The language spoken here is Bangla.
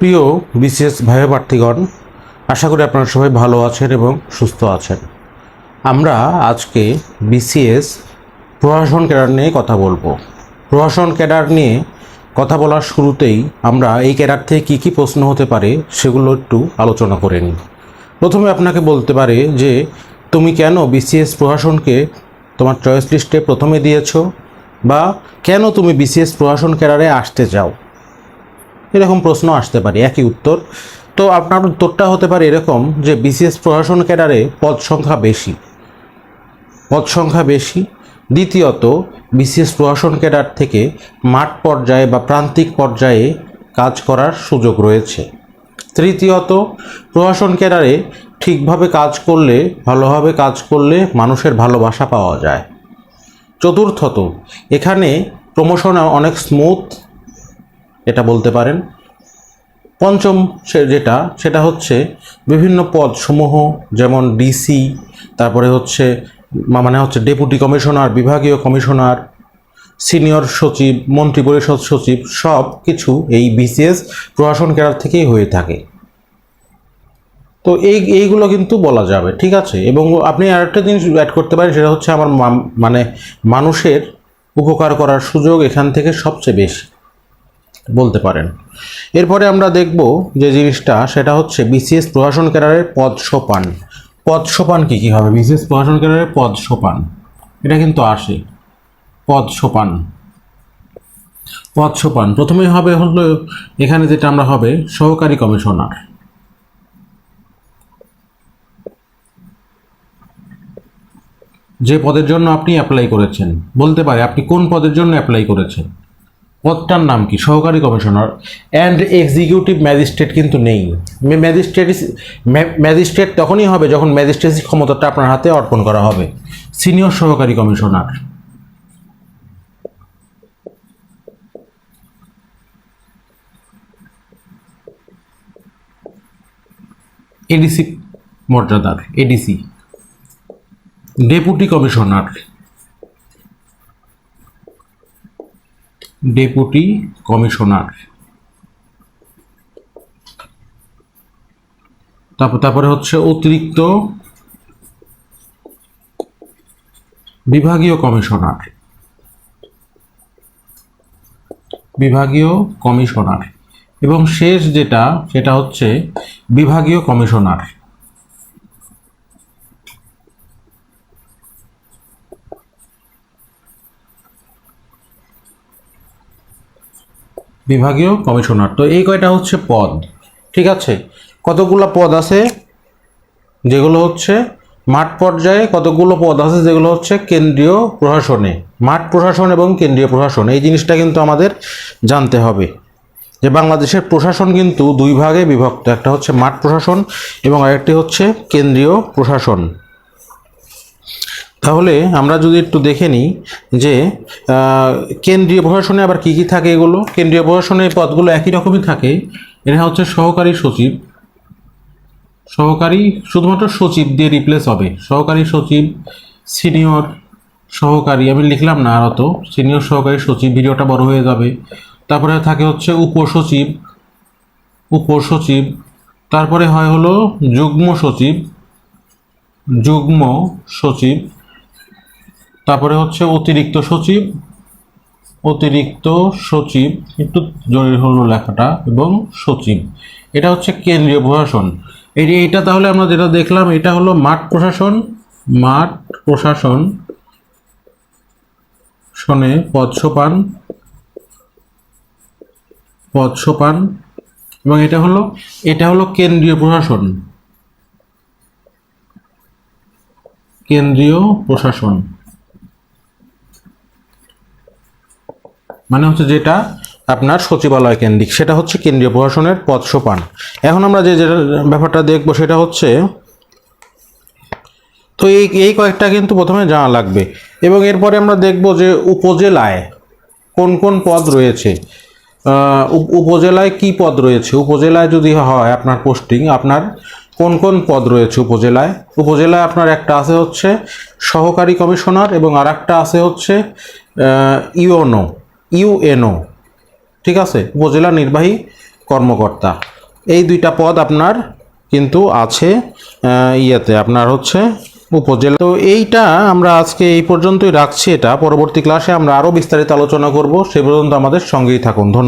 প্রিয় বিসিএস ভাই প্রার্থীগণ আশা করি আপনারা সবাই ভালো আছেন এবং সুস্থ আছেন। আমরা আজকে বিসিএস প্রশাসন ক্যাডার নিয়ে কথা বলব। প্রশাসন ক্যাডার নিয়ে কথা বলার শুরুতেই আমরা এই ক্যাডার থেকে কী কী প্রশ্ন হতে পারে সেগুলো একটু আলোচনা করে নিই। প্রথমে আপনাকে বলতে পারে যে, তুমি কেন বিসিএস প্রশাসনকে তোমার চয়েস লিস্টে প্রথমে দিয়েছ বা কেন তুমি বিসিএস প্রশাসন ক্যাডারে আসতে চাও? এরকম প্রশ্ন আসতে পারে, একই উত্তর। তো আপনার উত্তরটা হতে পারে এরকম যে বিসিএস প্রশাসন ক্যাডারে পদ সংখ্যা বেশি। পদ সংখ্যা বেশি। দ্বিতীয়ত বিসিএস প্রশাসন ক্যাডার থেকে মাঠ পর্যায়ে বা প্রান্তিক পর্যায়ে কাজ করার সুযোগ রয়েছে। তৃতীয়ত, প্রশাসন ক্যাডারে ঠিকভাবে কাজ করলে, ভালোভাবে কাজ করলে মানুষের ভালোবাসা পাওয়া যায়। চতুর্থত, এখানে প্রমোশন অনেক স্মুথ এটা বলতে পারেন। পঞ্চম সে যেটা, সেটা হচ্ছে বিভিন্ন পদ সমূহ যেমন ডিসি তারপরে হচ্ছে মানে হচ্ছে ডেপুটি কমিশনার বিভাগীয় কমিশনার সিনিয়র সচিব মন্ত্রী পরিষদ সচিব সব কিছু এই বিসিএস প্রশাসন ক্যাডার থেকেই হয়ে থাকে। তো এই, এইগুলো কিন্তু বলা যাবে, ঠিক আছে? এবং আপনি আরেকটা জিনিস অ্যাড করতে পারেন, সেটা হচ্ছে আমার মানে মানুষের উপকার করার সুযোগ এখান থেকে সবচেয়ে বেশি। বলতে পারেন। এরপরে আমরা দেখব যে জিনিসটা, সেটা হচ্ছে বিসিএস প্রশাসন ক্যাডারের পদ সোপান। পদ সোপান কী কী হবে? বিসিএস প্রশাসন ক্যাডারের পদ সোপান। এটা কিন্তু আসে। পদ সোপান। পদ সোপান। প্রথমে হবে হলো এখানে যেটা আমরা হবে, সহকারী কমিশনার। যে পদের জন্য আপনি অ্যাপ্লাই করেছেন। বলতে পারে, আপনি কোন পদের জন্য অ্যাপ্লাই করেছেন? পদটার নাম কি? সহকারী কমিশনার অ্যান্ড এক্সিকিউটিভ ম্যাজিস্ট্রেট কিন্তু নেই। ম্যাজিস্ট্রেট ম্যাজিস্ট্রেট তখনই হবে যখন ম্যাজিস্ট্রেসি ক্ষমতাটা আপনার হাতে অর্পণ করা হবে। সিনিয়র সহকারী কমিশনার। এডিসি মর্যাদার ADC deputy commissioner. Deputy commissioner. তারপর তারপরে হচ্ছে অতিরিক্ত বিভাগীয় কমিশনার। বিভাগীয় কমিশনার। এবং শেষ যেটা, সেটা হচ্ছে বিভাগীয় কমিশনার। বিভাগীয় কমিশনার। তো এই কয়টা হচ্ছে পদ, ঠিক আছে? কতগুলো পদ আছে? যেগুলো হচ্ছে মাঠ পর্যায়ে কতগুলো পদ আছে? যেগুলো হচ্ছে কেন্দ্রীয় প্রশাসনে, মাঠ প্রশাসন এবং কেন্দ্রীয় প্রশাসন। এই জিনিসটা কিন্তু আমাদের জানতে হবে। যে বাংলাদেশের প্রশাসন কিন্তু দুই ভাগে বিভক্ত, একটা হচ্ছে মাঠ প্রশাসন এবং আরেকটি হচ্ছে কেন্দ্রীয় প্রশাসন। তাহলে আমরা যদি একটু দেখে নিই যে কেন্দ্রীয় প্রশাসনে আবার কি কি থাকে এগুলো? কেন্দ্রীয় প্রশাসনে এই পদগুলো একই রকমই থাকে। এটা হচ্ছে সহকারী সচিব। সহকারী শুধুমাত্র সচিব দিয়ে রিপ্লেস হবে। সহকারী সচিব সিনিয়র সহকারী, আমি লিখলাম না আর অত। সিনিয়র সহকারী, সচিব, ভিডিওটা বড় হয়ে যাবে। তারপরে থাকে হচ্ছে উপসচিব উপসচিব, তারপরে হয় হলো যুগ্ম সচিব যুগ্ম সচিব তারপরে হচ্ছে অতিরিক্ত সচিব অতিরিক্ত সচিব, একটু জরুরি হলো লেখাটা, এবং সচিব। এটা হচ্ছে কেন্দ্রীয় প্রশাসন। এই যে এটা তাহলে আমরা যেটা দেখলাম, এটা হলো মাঠ প্রশাসন। মাঠ প্রশাসন শোনে পদ সোপান পদ সোপান, এবং এটা হলো এটা হলো কেন্দ্রীয় প্রশাসন। কেন্দ্রীয় প্রশাসন। মানে হচ্ছে যেটা আপনার সচিবালয় কেন্দ্রিক, সেটা হচ্ছে কেন্দ্রীয় প্রশাসনের পদ সোপান। এখন আমরা যে যেটা ব্যাপারটা দেখব সেটা হচ্ছে, তো এই এই কয়েকটা কিন্তু প্রথমে জানা লাগবে। এবং এরপরে আমরা দেখব যে উপজেলায় কোন কোন পদ রয়েছে। উপ- উপজেলায় কি পদ রয়েছে? উপজেলায় যদি হয় আপনার পোস্টিং, আপনার কোন কোন পদ রয়েছে উপজেলায়? উপজেলায় আপনার একটা আছে হচ্ছে সহকারী কমিশনার এবং আর একটা আছে হচ্ছে ইউএনও। ইউএনও ঠিক আছে? উপজেলা নির্বাহী কর্মকর্তা। এই দুইটা পদ আপনার কিন্তু আছে ইয়েতে। আপনার হচ্ছে উপজেলা। তো এইটা আমরা আজকে এই পর্যন্তই রাখছি এটা। পরবর্তী ক্লাসে আমরা আরও বিস্তারিত আলোচনা করব। সে পর্যন্ত আমাদের সঙ্গেই থাকুন। ধন্যবাদ।